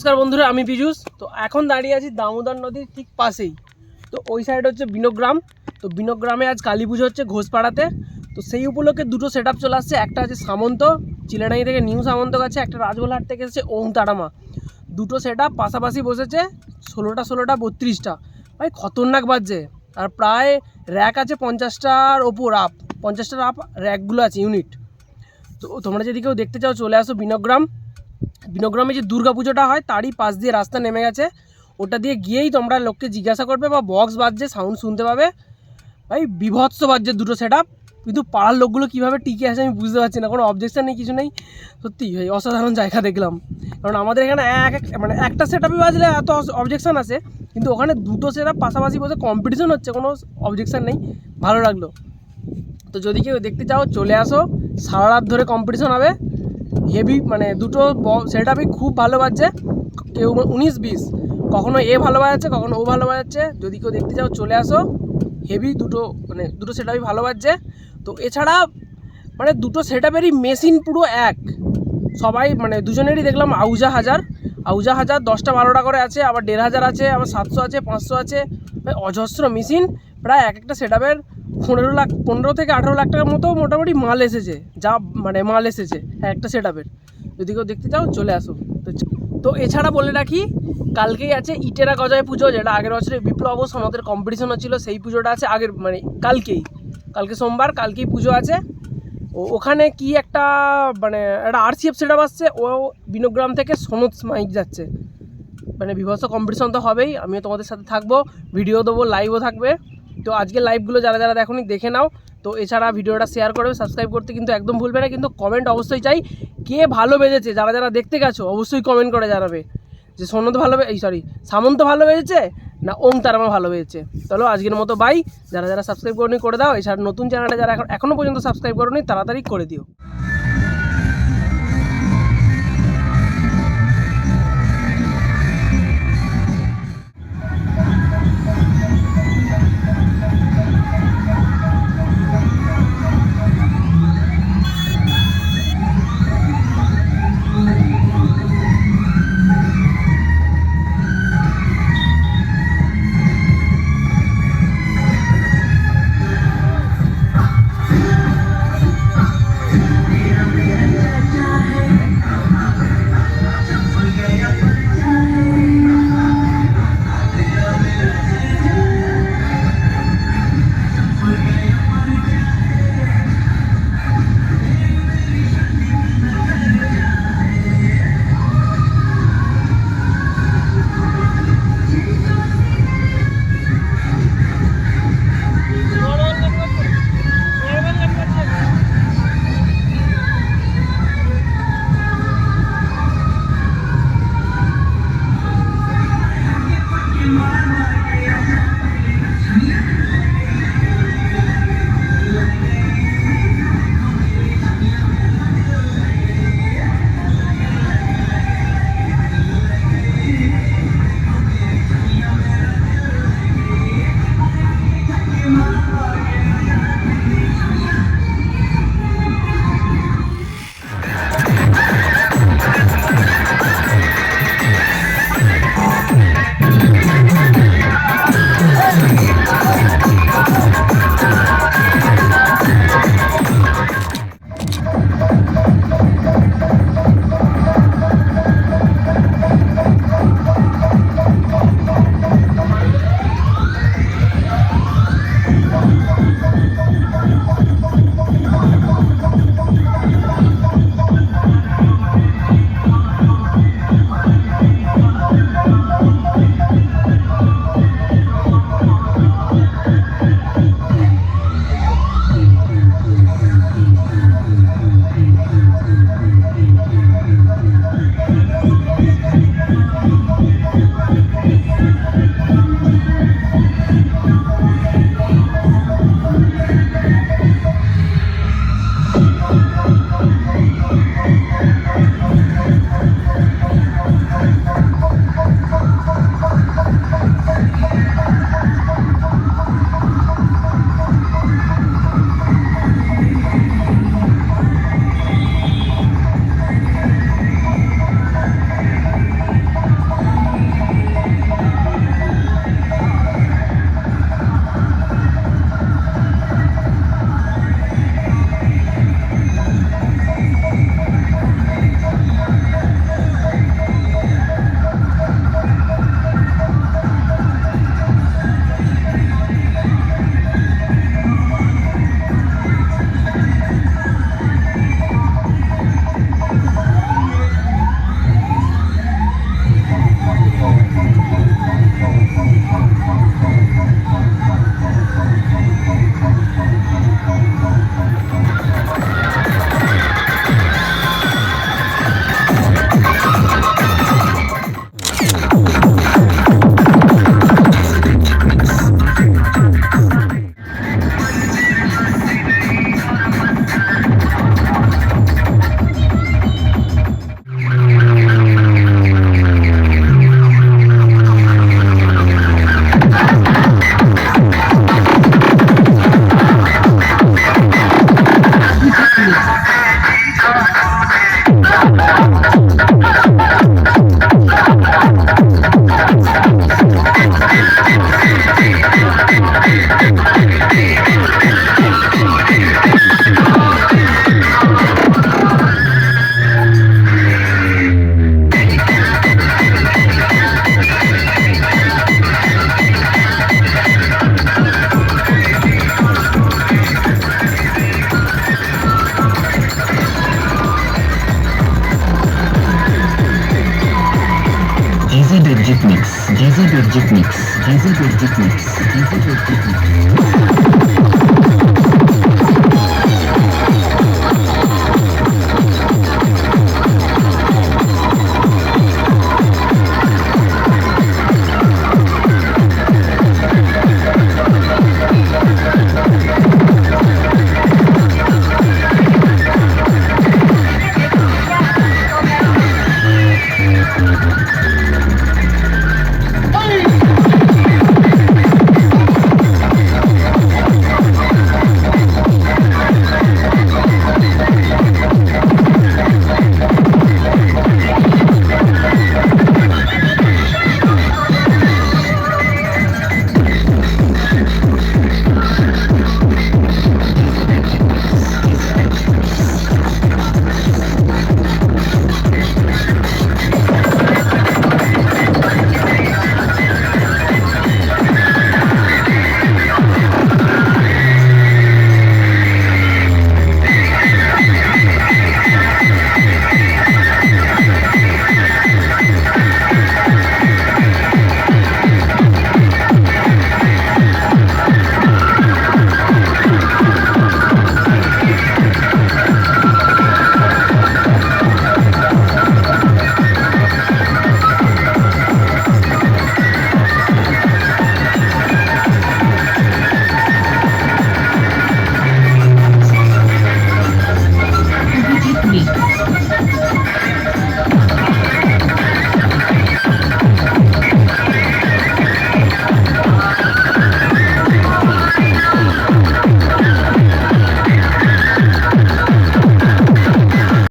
নমস্কার বন্ধুরা, আমি পীযুষ। তো এখন দাঁড়িয়ে আছি দামোদর নদীর ঠিক পাশেই। তো ওই সাইড হচ্ছে বিনোগ্রাম। তো বিনোগ্রামে আজ কালী পুজো হচ্ছে ঘোষপাড়াতে। তো সেই উপলক্ষে দুটো সেট আপ চলে আসছে। একটা আছে সামন্ত চিলেডাঙ্গি থেকে নিউ সামন্ত গেছে, একটা রাজগোলহাট থেকে এসেছে ওম তারামা। দুটো সেট আপ পাশাপাশি বসেছে ষোলোটা ষোলোটা, বত্রিশটা। ভাই, খতরনাক বাজছে। আর প্রায় র্যাক আছে পঞ্চাশটার ওপর আপ পঞ্চাশটার আপ র্যাকগুলো আছে ইউনিট তো তোমরা যদি কেউ দেখতে চাও, চলে আসো বিনোগ্রাম। বিনোগ্রামে যে দুর্গা পুজোটা হয়, তারই পাশ দিয়ে রাস্তা নেমে গেছে। ওটা দিয়ে গিয়েই তোমরা লোককে জিজ্ঞাসা করবে বা বক্স বাজছে সাউন্ড শুনতে পাবে। ভাই, বিভৎস বাজছে দুটো সেট কিন্তু পাড়ার লোকগুলো কীভাবে টিকে আছে আমি বুঝতে পারছি না, কোনো অবজেকশান নেই, কিছু নেই। সত্যি, ভাই, অসাধারণ জায়গা দেখলাম। কারণ আমাদের এখানে এক এক মানে একটা সেট আপই বাজলে এত অবজেকশন আছে কিন্তু ওখানে দুটো সেট আপ পাশাপাশি বসে কম্পিটিশন হচ্ছে, কোনো অবজেকশন নেই। ভালো লাগল। তো যদি কেউ দেখতে চাও, চলে আসো। সারা রাত ধরে কম্পিটিশন হবে। হেভি মানে দুটো সেট আপই খুব ভালো বাজছে। কেউ উনিশ বিশ। কখনো এ ভালো বাজাচ্ছে, কখনো ও ভালো বাজাচ্ছে। যদি কেউ দেখতে চাও, চলে আসো। হেভি দুটো মানে দুটো সেট আপই ভালো বাজছে। তো এছাড়া মানে দুটো সেট আপেরই মেশিন পুরো এক। সবাই মানে দুজনেরই দেখলাম আউজা হাজার। আউজা হাজার দশটা বারোটা করে আছে, আবার দেড় হাজার আছে, আবার সাতশো আছে, পাঁচশো আছে। অজস্র মেশিন প্রায় এক একটা সেট আপের পনেরো লাখ, পনেরো থেকে আঠেরো লাখ টাকার মতো মোটামুটি মাল এসেছে, যা মানে মাল এসেছে, একটা সেট আপের যদি কেউ দেখতে চাও, চলে আসো। তো তো এছাড়া বলে রাখি, কালকেই আছে ইটেরা গজায় পুজো, যেটা আগের বছরে বিপ্লব আমাদের কম্পিটিশন হচ্ছিল সেই পুজোটা আছে আগের মানে কালকেই। কালকে সোমবার, কালকেই পুজো আছে। ও, ওখানে কি একটা মানে একটা আরসিএফ সেট আপ আসছে, ও বিনোগ্রাম থেকে সনদ মাইক যাচ্ছে। মানে বিভৎস কম্পিটিশন তো হবেই, আমিও তোমাদের সাথে থাকব ভিডিও দেবো লাইভও থাকবে। তো আজকে লাইভগুলো যারা যারা দেখোনি দেখে নাও, তো এছাড়া ভিডিওটা শেয়ার করবে সাবস্ক্রাইব করতে কিন্তু একদম ভুলবে না, কিন্তু কমেন্ট অবশ্যই চাই কে ভালো বেজেছে। যারা যারা দেখতে গেছো, অবশ্যই কমেন্ট করে জানাবে। যে সনদ ভালো এই সরি সামন্ত ভালো বেজেছে না ওম তারামা ভালো বেজেছে? চলো আজকের মতো বাই যারা যারা সাবস্ক্রাইব করনি, করে দাও। এছাড়া নতুন চ্যানেলটা যারা এখন এখনও পর্যন্ত সাবস্ক্রাইব করনি, তাড়াতাড়ি করে দিও। Mix. Gezi Gürcük Mix. Gezi Gürcük Mix. Gezi Gürcük Mix.